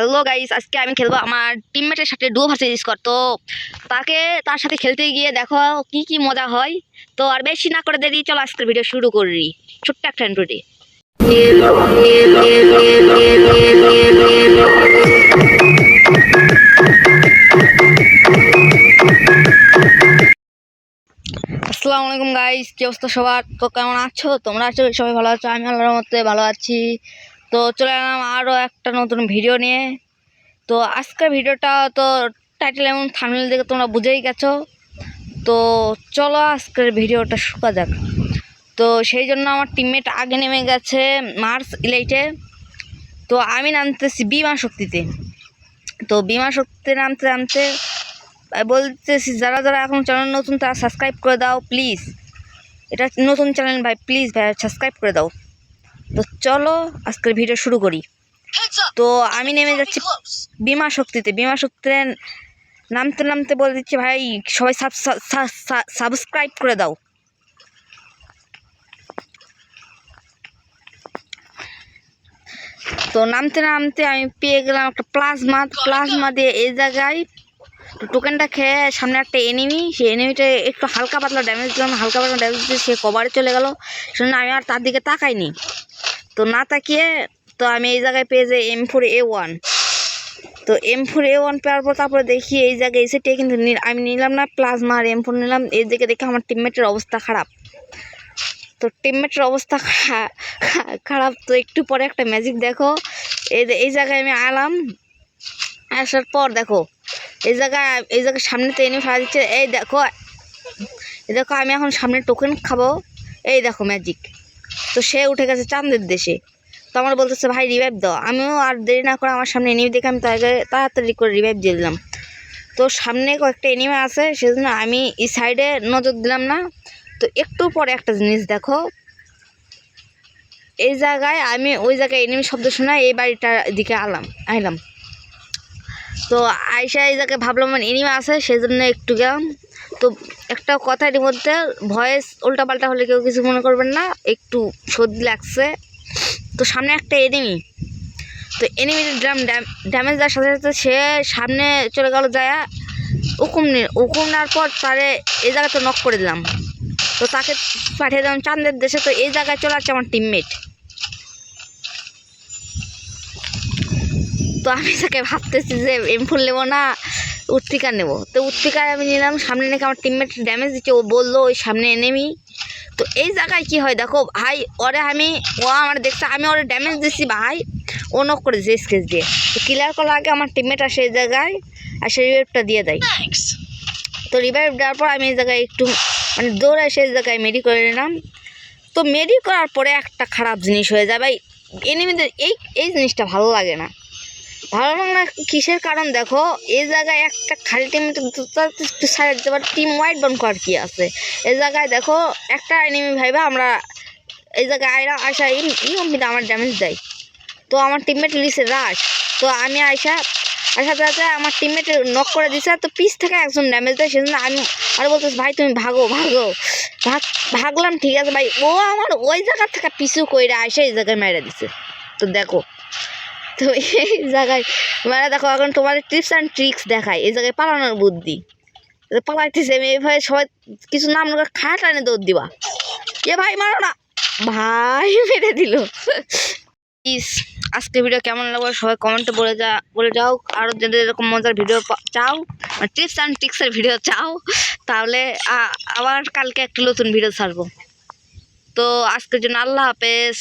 Hello guys, আজকে আমি খেলব আমার টিমমেটের সাথে ডুও ভার্সেস স্কোর তো তাকে, তার সাথে খেলতে গিয়ে দেখো কি কি মজা হয়। তো আর বেশি না করে দেরি, চলো আজকের ভিডিও শুরু করি। ছোট্ট একটা ইন্ট্রোটি আসসালামু আলাইকুম গাইস, কি অবস্থা সবার? তো কেমন আছো? তোমরা আছো? সবাই ভালো আছো? আমি আল্লাহর মধ্যে ভালো আছি। তো চলে এলাম আরও একটা নতুন ভিডিও নিয়ে। তো আজকের ভিডিওটা তো টাইটেল এবং থামনেল দেখে তোমরা বুঝেই গেছো। তো চলো আজকের ভিডিওটা শুকা যাক। তো সেই জন্য আমার টিমমেট আগে নেমে গেছে মার্স ইলাইটে তো আমি নামতেছি বিমা শক্তিতে। তো বিমা শক্তিতে নামতে নামতে বলতেছি, যারা যারা এখন চ্যানেল নতুন, তারা সাবস্ক্রাইব করে দাও প্লিজ এটা নতুন চ্যানেল ভাই প্লিজ ভাই সাবস্ক্রাইব করে দাও। তো চলো আজকের ভিডিও শুরু করি। তো আমি নেমে যাচ্ছি বিমা শক্তিতে। বিমা শক্তিতে নামতে নামতে বলে দিচ্ছি ভাই সবাই সাবস্ক্রাইব করে দাও। তো নামতে নামতে আমি পেয়ে গেলাম একটা প্লাজমা প্লাজমা দিয়ে এই জায়গায় তো টোকেনটা খেয়ে সামনে একটা এনিমি সেই এনিমিটা একটু হালকা পাতলা ড্যামেজ দিলাম। হালকা পাতলা ড্যামেজ দিয়ে সে কভারে চলে গেল। শুনে আমি আর তার দিকে তাকাইনি। তো না তাকিয়ে তো আমি এই জায়গায় পেয়ে যাই এম ফোর এ ওয়ান তো এম ফোর এ ওয়ান পাওয়ার পর তারপরে দেখি এই জায়গায় এসে টেয়ে কিন্তু আমি নিলাম না প্লাজমা আর এম ফোর নিলাম। এই দিকে দেখে আমার টিমমেটের অবস্থা খারাপ। তো টিমমেটের অবস্থা খারাপ। তো একটু পরে একটা ম্যাজিক দেখো। এই এই জায়গায় আমি আলাম। আসার পর দেখো, এই জায়গায় এই জায়গায় সামনে তো এনে ফেলা দিচ্ছে। এই দেখো এই দেখো, আমি এখন সামনে টোকেন খাব। এই দেখো ম্যাজিক তো সে উঠে গেছে চাঁদের দেশে। তো আমার বলতেছে, ভাই রিভাইভ দাও। আমিও আর দেরি না করে আমার সামনে এনিমি দেখে আমি তাড়াতাড়ি করে রিভাইভ দিয়ে দিলাম। তো সামনে কয়েকটা এনিমে আছে, সেজন্য আমি এই সাইডে নজর দিলাম না। তো একটু পরে একটা জিনিস দেখো। এই জায়গায় আমি ওই জায়গায় এনিমি শব্দ শোনা এই বাড়িটার দিকে আলাম, আইলাম। তো আয়সা এই জায়গায় ভাবলাম এনিমে আছে সেই জন্য একটু গেলাম। তো একটা কথার মধ্যে ভয়েস উল্টাপাল্টা হলে কেউ কিছু মনে করবেন না, একটু সর্দি লাগছে। তো সামনে একটা এনিমি তো এনিমির ড্রাম ড্যামেজ দেওয়ার সাথে সাথে সে সামনে চলে গেল যায় হুকুম নি হুকুম নেওয়ার পর তারে এই জায়গাতে নক করে দিলাম। তো তাকে পাঠিয়ে দিলাম চাঁদের দেশে। তো এই জায়গায় চলে আসছে আমার টিমমেট তো আমি তাকে ভাবতেছি যে এম ফুল নেব না। উত্তিকা নেব। তো উত্তিকায় আমি নিলাম সামনে নাকি আমার টিমমেট ড্যামেজ দিচ্ছে ও বলল ওই সামনে এনেমি তো এই জায়গায় কি হয় দেখো ভাই ওরে আমি ও আমার দেখছে আমি ওরে ড্যামেজ দিচ্ছি ভাই। ও নক করেছে স্কেচ দিয়ে। তো ক্লিয়ার করার আগে আমার টিমমেট আসে এই জায়গায় আর সেই রিভাইভটা দিয়ে। দেয় তো রিভাইভ দেওয়ার পর আমি এই জায়গায় একটু মানে দৌড়ে সেই জায়গায় মেডি করে নিলাম। তো মেডি করার পরে একটা খারাপ জিনিস হয়ে যায় ভাই। এনিমিদের এই এই জিনিসটা ভালো লাগে না। ভালো লাগে না কিসের কারণ, দেখো এই জায়গায় একটা খালি টিম দিতে টিম ওয়াইড বন করার কি আছে? এই জায়গায় দেখো, একটা এনিমি ভাইবা, আমরা এই জায়গায় আয়রা আসা ই কম্পিতে আমার ড্যামেজ দেয়। তো আমার টিমমেট লিসে রাশ তো আমি আয়সা আসাতে সাথে আমার টিমমেট নক করে দিছে, তো পিস থেকে একজন ড্যামেজ দেয়, সেজন্য আমি আর বলতেছি, ভাই, তুমি ভাগো ভাগো। ভাগ, ভাগলাম, ঠিক আছে, ভাই। ও আমার ওই জায়গা থেকে পিছু কইরা আসে এই জায়গায় মেরে দিছে। তো দেখো তো এই জায়গায় মানে দেখো এখন তোমার টিপস অ্যান্ড ট্রিক্স দেখায় এই জায়গায় পালানোর বুদ্ধি। পালাইতেছে আমি এইভাবে সবাই কিছু নাম খায়া টানে দৌড় দিবা? এ ভাই মারো না। ভাই মেরে দিল। প্লিজ আজকে ভিডিও কেমন লাগবে সবাই কমেন্টে বলে যা, বলে যাও। আরও যদি এরকম মজার ভিডিও চাও টিপস অ্যান্ড ট্রিক্সের ভিডিও চাও, তাহলে আবার কালকে একটা নতুন ভিডিও ছাড়বো। তো আজকের জন্য আল্লাহ হাফেজ।